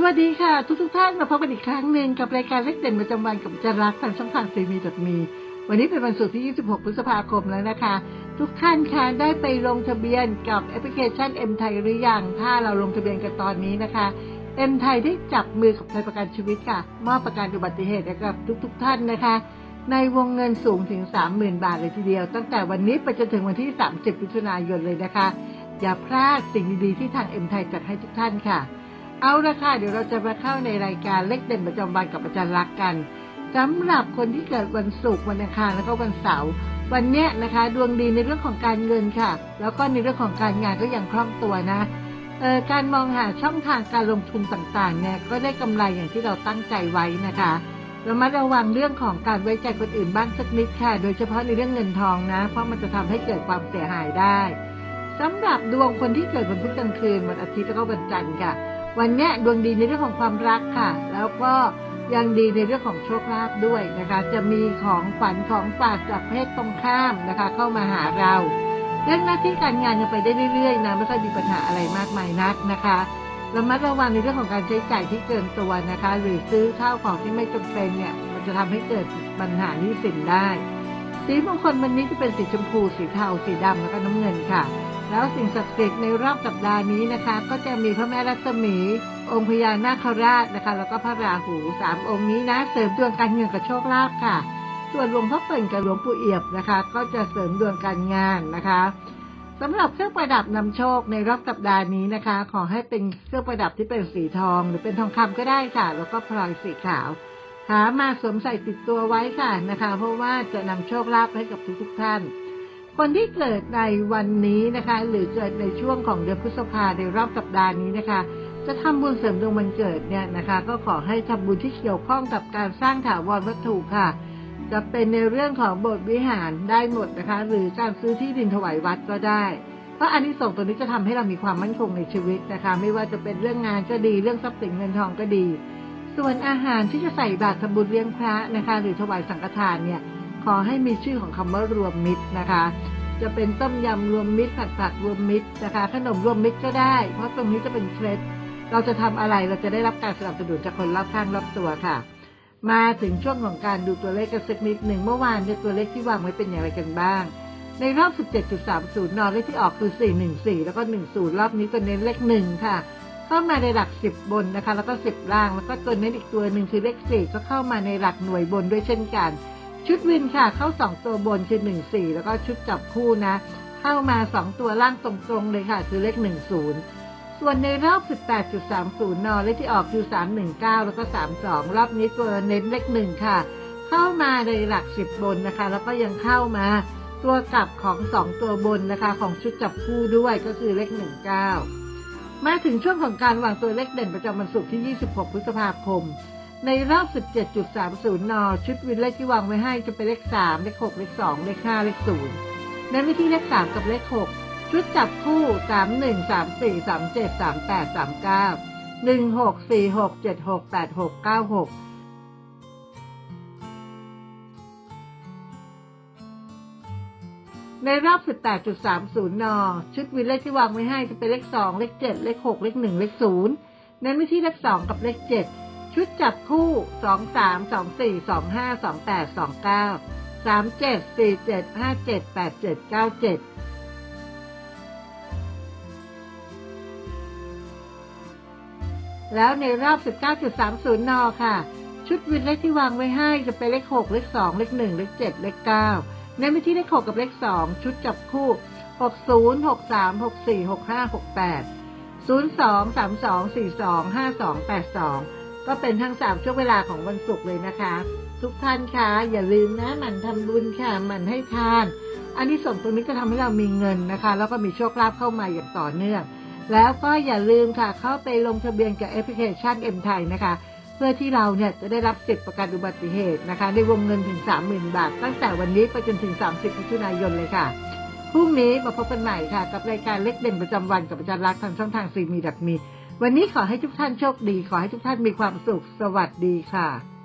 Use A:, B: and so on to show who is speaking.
A: สวัสดีค่ะ ทุกทุกท่านมาพบกันอีกครั้งหนึ่งกับรายการเล็กเด่นประจำวันกับจรักทางช่องทางซีมีดมีวันนี้เป็นวันศุกร์ที่ 26 พฤษภาคมแล้วนะคะ ทุกท่านคะได้ไปลงทะเบียนกับแอปพลิเคชัน M ไทยหรือยังถ้าเราลงทะเบียนกันตอนนี้นะคะ M ไทยได้จับมือกับไทยประกันชีวิตค่ะมอบประกันอุบัติเหตุให้กับทุกๆท่านนะคะ ในวงเงินสูงถึง 30,000 บาทเลยทีเดียว ตั้งแต่วันนี้ไปจนถึงวันที่ 30มิถุนายนเลยนะคะ อย่าพลาดสิ่งดีๆที่ทาง M ไทยจัดให้ทุกท่านค่ะ เอาละค่ะเดี๋ยวเราจะมาเข้าในรายการเล็กเด่นประจำวันกับอาจารย์รักกันสำหรับคนที่เกิดวันศุกร์วันอังคารแล้วก็วันเสาร์วันเนี้ยนะคะ ดวงดีในเรื่องของการเงินค่ะ แล้วก็ในเรื่องของการงานก็ยังคล่องตัวนะเอ่อการมองหาช่องทางการลงทุนต่างๆเนี่ยก็ได้กำไรอย่างที่เราตั้งใจไว้นะคะระมัดระวังเรื่องของการไว้ใจคนอื่นบ้างสักนิดค่ะ โดยเฉพาะในเรื่องเงินทองนะ เพราะมันจะทำให้เกิดความเสียหายได้สำหรับดวงคนที่เกิดวันพุธกลางคืนวันอาทิตย์แล้วก็วันจันทร์ค่ะ วันนี้ดวงดีในเรื่องของความรักค่ะ แล้วก็ยังดีในเรื่องของโชคลาภด้วยนะคะ จะมีของขวัญของฝากจากเพศตรงข้ามนะคะ เข้ามาหาเรา เรื่องหน้าที่การงานยังไปได้เรื่อยๆนะไม่ค่อยมีปัญหาอะไรมากมายนักนะคะระมัดระวังในเรื่องของการใช้จ่ายที่เกินตัวนะคะ หรือซื้อข้าวของที่ไม่จำเป็นเนี่ย มันจะทำให้เกิดปัญหาหนี้สินได้ สีมงคลวันนี้จะเป็นสีชมพูสีเทาสีดำแล้วก็น้ำเงินค่ะ แล้วสิ่งศักดิ์สิทธิ์ในรอบสัปดาห์นี้นะคะ ก็จะมีพระแม่รัศมี องค์พญานาคราชนะคะ แล้วก็พระราหูสามองค์นี้นะเสริมดวงการเงินกับโชคลาภค่ะ ส่วนหลวงพ่อเปิ่นกับหลวงปู่เอียบนะคะ ก็จะเสริมดวงการงานนะคะสำหรับเครื่องประดับนำโชคในรอบสัปดาห์นี้นะคะ ขอให้เป็นเครื่องประดับที่เป็นสีทอง หรือเป็นทองคำก็ได้ค่ะ แล้วก็พลอยสีขาว หามาสวมใส่ติดตัวไว้ค่ะนะคะ เพราะว่าจะนำโชคลาภให้กับทุกๆท่าน คนที่เกิดในวันนี้นะคะ หรือเกิดในช่วงของเดือนพฤษภาในรอบสัปดาห์นี้นะคะ จะทำบุญเสริมดวงวันเกิดเนี่ยนะคะ ก็ขอให้ทำบุญที่เกี่ยวข้องกับการสร้างถาวรวัตถุค่ะ จะเป็นในเรื่องของโบสถ์วิหารได้หมดนะคะ หรือการซื้อที่ดินถวายวัดก็ได้เพราะอันนี้ส่งส์ตัวนี้จะทำให้เรามีความมั่นคงในชีวิตนะคะ ไม่ว่าจะเป็นเรื่องงานก็ดีเรื่องทรัพย์สินเงินทองก็ดี ส่วนอาหารที่จะใส่บาตรทำบุญเลี้ยงพระนะคะ หรือถวายสังฆทานเนี่ยขอให้มีชื่อของคำว่ารวมมิตรนะคะ จะเป็นต้มยำรวมมิตรผัดผักรวมมิตรนะคะ ขนมรวมมิตรก็ได้ เพราะตรงนี้จะเป็นเคล็ดเราจะทำอะไรเราจะได้รับการสนับสนุนจากคนรอบข้างรอบตัวค่ะ มาถึงช่วงของการดูตัวเลขกันสักนิดหนึ่งเมื่อวานเนี่ยตัวเลขที่วางไว้เป็นอย่างไรกันบ้าง ในรอบ 17.30 นอเลขที่ออกคือ 414 แล้วก็ 10 รอบนี้ตัวเน้นเลขหนึ่งค่ะ เข้ามาในหลัก10บบนนะคะ แล้วก็10ล่าง แล้วก็ตัวเน้นอีกตัวหนึ่งคือเลข4ก็เข้ามาในหลักหน่วยบนด้วยเช่นกัน ชุดวินค่ะเข้า2ตัวบนคือ1 4แล้วก็ชุดจับคู่นะ เข้ามา2ตัวล่างตรงๆเลยค่ะ คือเลข10ส่วนในรอบ 18.30 น เลขที่ออกคือ 319 แล้วก็ 32 รอบนี้ตัวเน้นเลข1ค่ะ เข้ามาในหลัก 10 บนนะคะ แล้วก็ยังเข้ามาตัวกลับของ 2 ตัวบนนะคะ ของชุดจับคู่ด้วยก็คือเลข 19 มาถึงช่วงของการวางตัวเลขเด่นประจำวันศุกร์ที่ 26 พฤษภาคม ในรอบ 17.30 น ชุดวินเลขที่วางไว้ให้จะเป็นเลข 3 เลข 6 เลข 2 เลข 5 เลข 0 ในวิธีเลข 3 กับเลข 6 ชุดจับคู่ 3 1 3 4 3 7 3 8 3 9 16, 46, 76, 86, 96 ในรอบ 18.30 น ชุดวินเลขที่วางไว้ให้จะเป็นเลข 2 เลข 7 เลข 6 เลข 1 เลข0เน้นไปที่เลข 2 กับเลข 7 ชุดจับคู่ 2 3 2 4 2 5 2 8 2 9 3 7 4 7 5 7 8 7 9 7แล้วในรอบ 19.30 น ค่ะ ชุดวินเลขที่วางไว้ให้จะเป็นเลข 6 เลข 2 เลข 1 เลข 7 เลข 9 ในวิธีเลข 6 กับเลข 2 ชุดจับคู่ 60 63 64 65 68 02 32 42 52 82 ก็เป็นทั้ง 3 ช่วงเวลาของวันศุกร์เลยนะคะ ทุกท่านคะอย่าลืมนะหมั่นทำบุญค่ะหมั่นให้ทาน อันนี้ส่งตรงนี้จะทำให้เรามีเงินนะคะ แล้วก็มีโชคลาภเข้ามาอย่างต่อเนื่อง แล้วก็อย่าลืมค่ะเข้าไปลงทะเบียนกับแอปพลิเคชัน M ไทยนะคะ เพื่อที่เราเนี่ยจะได้รับสิทธิประกันอุบัติเหตุนะคะในวงเงินถึง 30,000 บาท ตั้งแต่วันนี้ไปจนถึง 30มิถุนายนเลยค่ะพรุ่งนี้มาพบกันใหม่ค่ะ กับรายการเล็กเด่นประจำวันกับอาจารย์รักทางช่องทางซีมีดักมี วันนี้ขอให้ทุกท่านโชคดี ขอให้ทุกท่านมีความสุขสวัสดีค่ะ